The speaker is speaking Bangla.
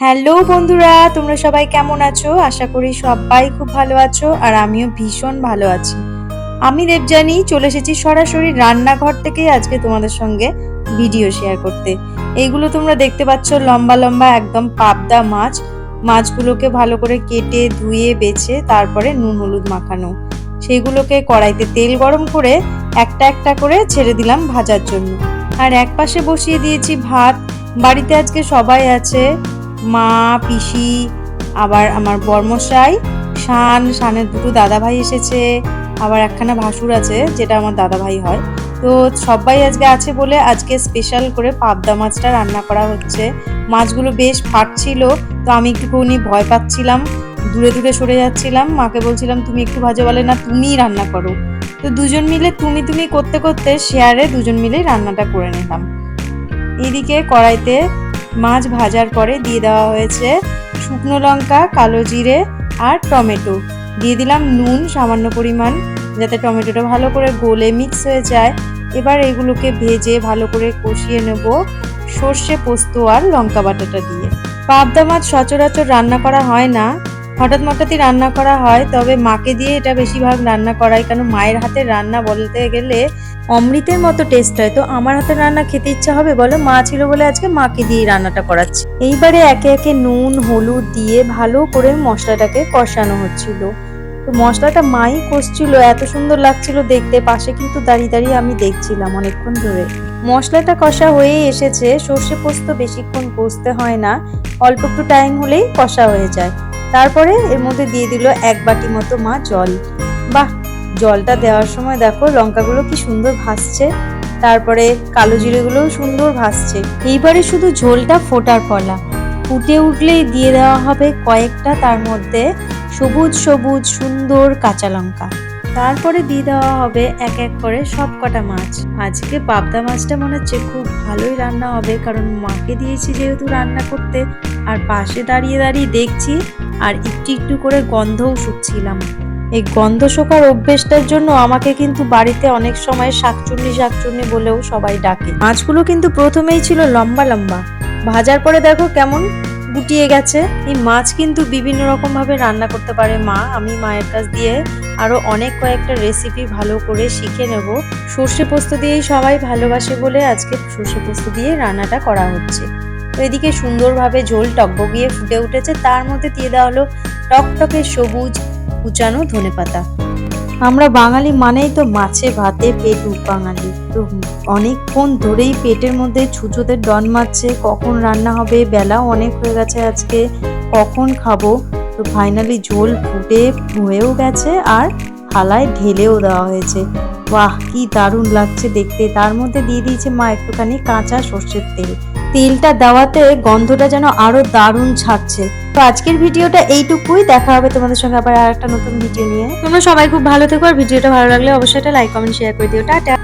হ্যালো বন্ধুরা, তোমরা সবাই কেমন আছো? আশা করি সবাই খুব ভালো আছো আর আমিও ভীষণ ভালো আছি। আমি দেবজানি চলে এসেছি সরাসরি রান্নাঘর থেকে আজকে তোমাদের সঙ্গে ভিডিও শেয়ার করতে। এইগুলো তোমরা দেখতে পাচ্ছ, লম্বা লম্বা একদম পাবদা মাছ। মাছগুলোকে ভালো করে কেটে, ধুয়ে, বেছে, তারপরে নুন হলুদ মাখানো। সেইগুলোকে কড়াইতে তেল গরম করে একটা একটা করে ছেড়ে দিলাম ভাজার জন্য। আর এক পাশে বসিয়ে দিয়েছি ভাত। বাড়িতে আজকে সবাই আছে। মা, পিসি, আবার আমার বর্মশাই, শান, শানের দুটো দাদা ভাই এসেছে, আবার একখানা ভাসুর আছে, যেটা আমার দাদা ভাই হয়। তো সবাই আজকে আছে বলে আজকে স্পেশাল করে পাবদা মাছটা রান্না করা হচ্ছে। মাছগুলো বেশ ফাটছিল, তো আমি একটুখানি ভয় পাচ্ছিলাম। দূরে দূরে সরে যাচ্ছিলাম, মাকে বলছিলাম, তুমি একটু ভাজো বলে না, তুমিই রান্না করো। তো দুজন মিলে তুমি তুমি করতে করতে শেয়ারে দুজন মিলেই রান্নাটা করে নিলাম। এদিকে কড়াইতে মাছ ভাজার পরে দিয়ে দেওয়া হয়েছে শুকনো লঙ্কা, কালো জিরে আর টমেটো। দিয়ে দিলাম নুন, সামান্য পরিমাণ, যাতে টমেটোটা ভালো করে গোলে মিক্স হয়ে যায়। এবার এগুলোকে ভেজে ভালো করে কষিয়ে নেব সর্ষে পোস্ত আর লঙ্কা বাটাটা দিয়ে। পাবদা মাছ সচরাচর রান্না করা হয় না হঠাৎ হঠাৎই রান্না করা হয়, তবে মাকে দিয়ে এটা বেশিরভাগ রান্না করাই কারণ মায়ের হাতের রান্না বলতে গেলে অমৃতের মতো টেস্ট হয়। তো আমার হাতের রান্না খেতে ইচ্ছা হবে বলো? মা ছিল বলে আজকে মাকে দিয়ে রান্নাটা করাচ্ছি। এইবারে একে একে নুন, হলুদ দিয়ে ভালো করে মশলাটাকে কষানো হচ্ছিল। তো মশলাটা মাই কষছিল, এত সুন্দর লাগছিল দেখতে, পাশে কিন্তু দাঁড়িয়ে দাঁড়িয়ে আমি দেখছিলাম অনেকক্ষণ ধরে। মশলাটা কষা হয়ে এসেছে, সর্ষে পোস্ত বেশিক্ষণ কষতে হয় না, অল্প একটু টাইম হলেই কষা হয়ে যায়। তারপরে এর মধ্যে দিয়ে দিল এক বাটি মতো মা জল। বাহ, জলটা দেওয়ার সময় দেখো লঙ্কাগুলো কি সুন্দর ভাসছে। তারপরে কালো জিরেগুলোও সুন্দর ভাসছে। এইবারে শুধু ঝোলটা ফোটার ফলা ফুটে উঠলেই দিয়ে দেওয়া হবে কয়েকটা তার মধ্যে সবুজ সবুজ সুন্দর কাঁচা লঙ্কা। তারপরে দিয়ে দেওয়া হবে এক এক করে সব কটা মাছ। আজকে পাবদা মাছটা মনে হচ্ছে খুব ভালোই রান্না হবে, কারণ মাকে দিয়েছি যেহেতু রান্না করতে। আর পাশে দাঁড়িয়ে দাঁড়িয়ে দেখছি আর একটু একটু করে গন্ধও শুকছিলাম। এই গন্ধ শোকার অভ্যেসটার জন্য আমাকে কিন্তু বাড়িতে অনেক সময় শাকচুন্নি শাকচুন্নি বলেও সবাই ডাকে। মাছগুলো কিন্তু প্রথমেই ছিল লম্বা লম্বা। ভাজার পরে দেখো কেমন গুটিয়ে গেছে। এই মাছ কিন্তু বিভিন্ন রকম ভাবে রান্না করতে পারে মা। আমি মায়ের কাছ দিয়ে আরও অনেক কয়েকটা রেসিপি ভালো করে শিখে নেব। সর্ষে পোস্ত দিয়েই সবাই ভালোবাসে বলে আজকে সর্ষে পোস্ত দিয়ে রান্নাটা করা হচ্ছে। তো এদিকে সুন্দরভাবে ঝোল টকবগিয়ে ফুটে উঠেছে। তার মধ্যে দিয়ে দেওয়া হলো টকটকে সবুজ কুচানো ধনেপাতা আমরা বাঙালি মানেই তো মাছে, ভাতে, পেট বাঙালি তো অনেকক্ষণ ধরেই পেটের মধ্যে ছুঁচোদের ডন মারছে। কখন রান্না হবে? বেলাও অনেক হয়ে গেছে আজকে। কখন খাব? তো ফাইনালি ঝোল ফুটে হয়েও গেছে আর থালায় ঢেলেও দেওয়া হয়েছে। বাহ, কি দারুণ লাগছে দেখতে। তার মধ্যে দিয়ে দিয়েছে মা একটুখানি কাঁচা সর্ষের তেল। তেলটা দেওয়াতে গন্ধটা যেন আরও দারুণ ছাড়ছে। তো আজকের ভিডিওটা এইটুকুই। দেখা হবে তোমাদের সঙ্গে আবার আর একটা নতুন ভিডিও নিয়ে। তোমরা সবাই খুব ভালো থেকো। আর ভিডিওটা ভালো লাগলে অবশ্যই এটা লাইক কমেন্ট শেয়ার করে দিও। টাটা।